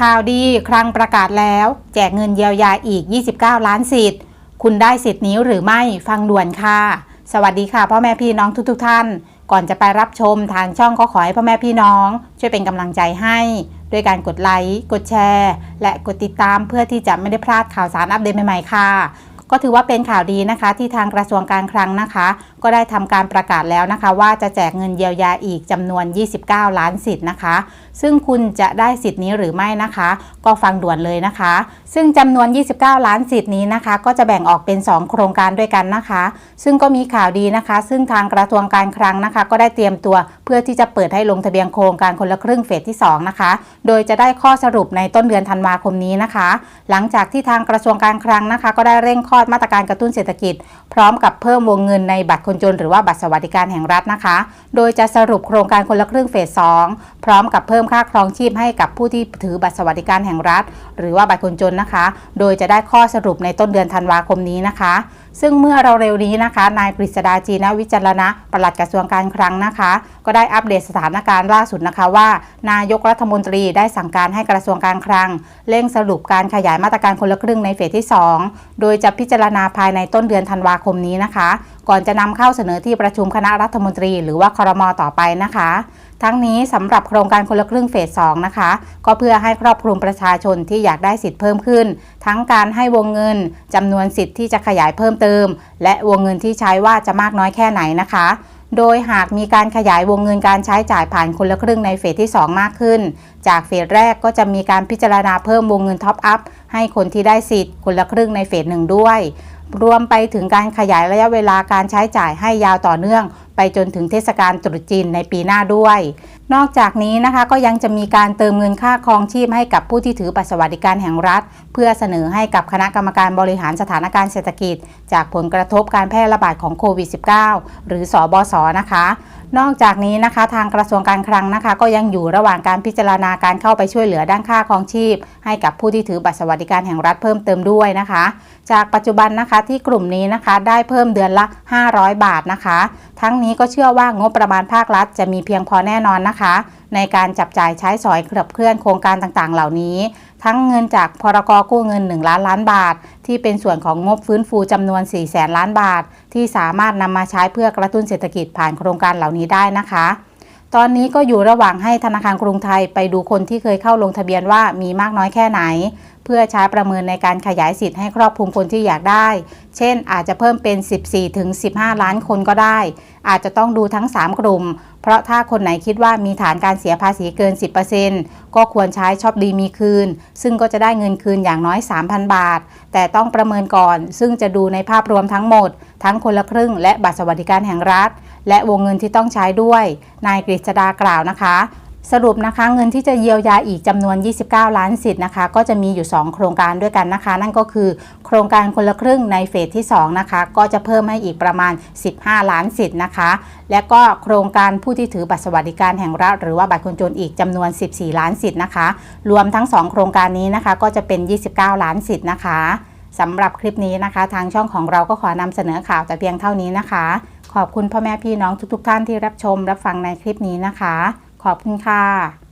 ข่าวดีครั้งประกาศแล้ว แจกเงินเยียวยาอีก 29 ล้านสิทธิ์ คุณได้สิทธิ์นี้หรือไม่ฟังด่วนค่ะ สวัสดีค่ะพ่อแม่พี่น้องทุกๆทท่าน ก่อนจะไปรับชมทางช่องก็ขอให้พ่อแม่พี่น้อง ช่วยเป็นกำลังใจให้ด้วยการกดไลค์ กดแชร์ และกดติดตามเพื่อที่จะไม่ได้พลาดข่าวสารอัปเดตใหม่ๆค่ะ ก็ถือว่าเป็นข่าวดีนะคะ ที่ทางกระทรวงการคลังนะคะ ก็ได้ทำการประกาศแล้วนะคะ ว่าจะแจกเงินเยียวยาอีกจำนวน 29 ล้านสิทธิ์นะคะ ซึ่งคุณจะได้สิทธิ์นี้หรือไม่นะคะ ก็ฟังด่วนเลยนะคะ ซึ่งจำนวน 29 ล้านสิทธิ์นี้นะคะ ก็จะแบ่งออกเป็น 2 โครงการด้วยกันนะคะ ซึ่งก็มีข่าวดีนะคะ ซึ่งทางกระทรวงการคลังนะคะ ก็ได้เตรียมตัวเพื่อที่จะเปิดให้ลงทะเบียนโครงการคนละครึ่งเฟสที่ 2 นะคะ โดยจะได้ข้อสรุปในต้นเดือนธันวาคมนี้นะคะ หลังจากที่ทางกระทรวงการคลังนะคะ ก็ได้เร่งคลอดมาตรการกระตุ้นเศรษฐกิจ พร้อมกับเพิ่มวงเงินในบัตรคนจน หรือว่าบัตรสวัสดิการแห่งรัฐนะคะ โดยจะสรุปโครงการคนละครึ่งเฟส 2 พร้อมกับเพิ่มค่าครองชีพให้กับผู้ที่ถือบัตรสวัสดิการแห่งรัฐ หรือว่าบัตรคนจนนะคะ โดยจะได้ข้อสรุปในต้นเดือนธันวาคมนี้นะคะ ซึ่งเมื่อเราเร็วนี้นะคะ นายกฤษดาจีนวิจารณะปลัดกระทรวงการคลังนะคะ ก็ได้อัปเดตสถานการณ์ล่าสุดนะคะว่า นายกรัฐมนตรีได้สั่งการให้กระทรวงการคลัง เร่งสรุปการขยายมาตรการคนละครึ่งในเฟสที่ 2 โดยจะพิจารณาภายในต้นเดือนธันวาคมนี้นะคะ ก่อนจะนำเข้าเสนอที่ประชุมคณะรัฐมนตรี หรือว่าครมต่อไปนะคะ ทั้งนี้สำหรับโครงการคนละครึ่งเฟส 2 นะคะ ก็เพื่อให้ครอบคลุมประชาชนที่อยากได้สิทธิ์เพิ่มขึ้น ทั้งการให้วงเงินจำนวนสิทธิ์ที่จะขยายเพิ่มเติม และวงเงินที่ใช้ว่าจะมากน้อยแค่ไหนนะคะ โดยหากมีการขยายวงเงินการใช้จ่ายผ่านคนละครึ่งในเฟสที่ 2 มากขึ้น จากเฟสแรกก็จะมีการพิจารณาเพิ่มวงเงินท็อปอัพให้คนที่ได้สิทธิ์คนละครึ่งในเฟสหนึ่งด้วย รวมไปถึงการขยายระยะเวลาการใช้จ่ายให้ยาวต่อเนื่อง ไปจนถึงเทศกาลตรุษจีนในปีหน้าด้วย นอกจากนี้นะคะก็ยังจะมีการเติมเงินค่าครองชีพให้กับผู้ที่ถือบัตรสวัสดิการแห่งรัฐ เพื่อเสนอให้กับคณะกรรมการบริหารสถานการณ์เศรษฐกิจ จากผลกระทบการแพร่ระบาดของโควิด -19 หรือสอบศนะคะ นอกจากนี้นะคะ ทางกระทรวงการคลังนะคะ ก็ยังอยู่ระหว่างการพิจารณาการเข้าไปช่วยเหลือด้านค่าครองชีพ ให้กับผู้ที่ถือบัตรสวัสดิการแห่งรัฐเพิ่มเติมด้วยนะคะ จากปัจจุบันนะคะที่กลุ่มนี้นะคะได้เพิ่มเดือนละ 500 บาทนะคะ ทั้งนี้ก็เชื่อว่างบประมาณภาครัฐจะมีเพียงพอแน่นอนนะคะ ในการจับจ่ายใช้สอยขับเคลื่อนโครงการต่างๆ เหล่านี้ ทั้งเงินจากพรกกู้เงิน 1 ล้านล้านบาท ที่เป็นส่วนของงบฟื้นฟูจำนวน 4 แสนล้านบาท ที่สามารถนำมาใช้เพื่อกระตุ้นเศรษฐกิจผ่านโครงการเหล่านี้ได้นะคะตอนนี้ก็อยู่ระหว่างให้ธนาคารกรุงไทยไปดูคนที่เคยเข้าลงทะเบียนว่ามีมากน้อยแค่ไหน เพื่อใช้ประเมินในการขยายสิทธิ์ให้ครอบคลุมคนที่อยากได้ เช่น อาจจะเพิ่มเป็น 14 ถึง 15 ล้านคนก็ได้ อาจจะต้องดูทั้ง 3 กลุ่ม เพราะถ้าคนไหนคิดว่ามีฐานการเสียภาษีเกิน 10%ก็ควรใช้ช็อปดีมีคืน ซึ่งก็จะได้เงินคืนอย่างน้อย 3,000 บาท แต่ต้องประเมินก่อน ซึ่งจะดูในภาพรวมทั้งหมด ทั้งคนละครึ่ง และบัตรสวัสดิการแห่งรัฐ และวงเงินที่ต้องใช้ด้วย นายกฤษดากล่าวนะคะ สรุปนะคะเงินที่จะเยียวยาอีกจำนวน 29 ล้านสิทธิ์นะคะ ก็จะมีอยู่ 2 โครงการด้วยกันนะคะ นั่นก็คือ โครงการคนละครึ่งในเฟสที่2นะคะก็จะเพิ่มให้อีกประมาณ 15 ล้านสิทธิ์นะคะ และก็โครงการผู้ที่ถือบัตรสวัสดิการแห่งรัฐหรือว่าบัตรคนจนอีกจำนวน 14 ล้านสิทธิ์นะคะ รวมทั้ง 2 โครงการนี้นะคะ ก็จะเป็น 29 ล้านสิทธิ์นะคะสำหรับคลิปนี้นะคะ ทางช่องของเราก็ขอนำเสนอข่าวแต่เพียงเท่านี้นะคะ ขอบคุณพ่อแม่พี่น้องทุกๆ ท่านที่รับชมรับฟังในคลิปนี้นะคะ ขอบคุณค่ะ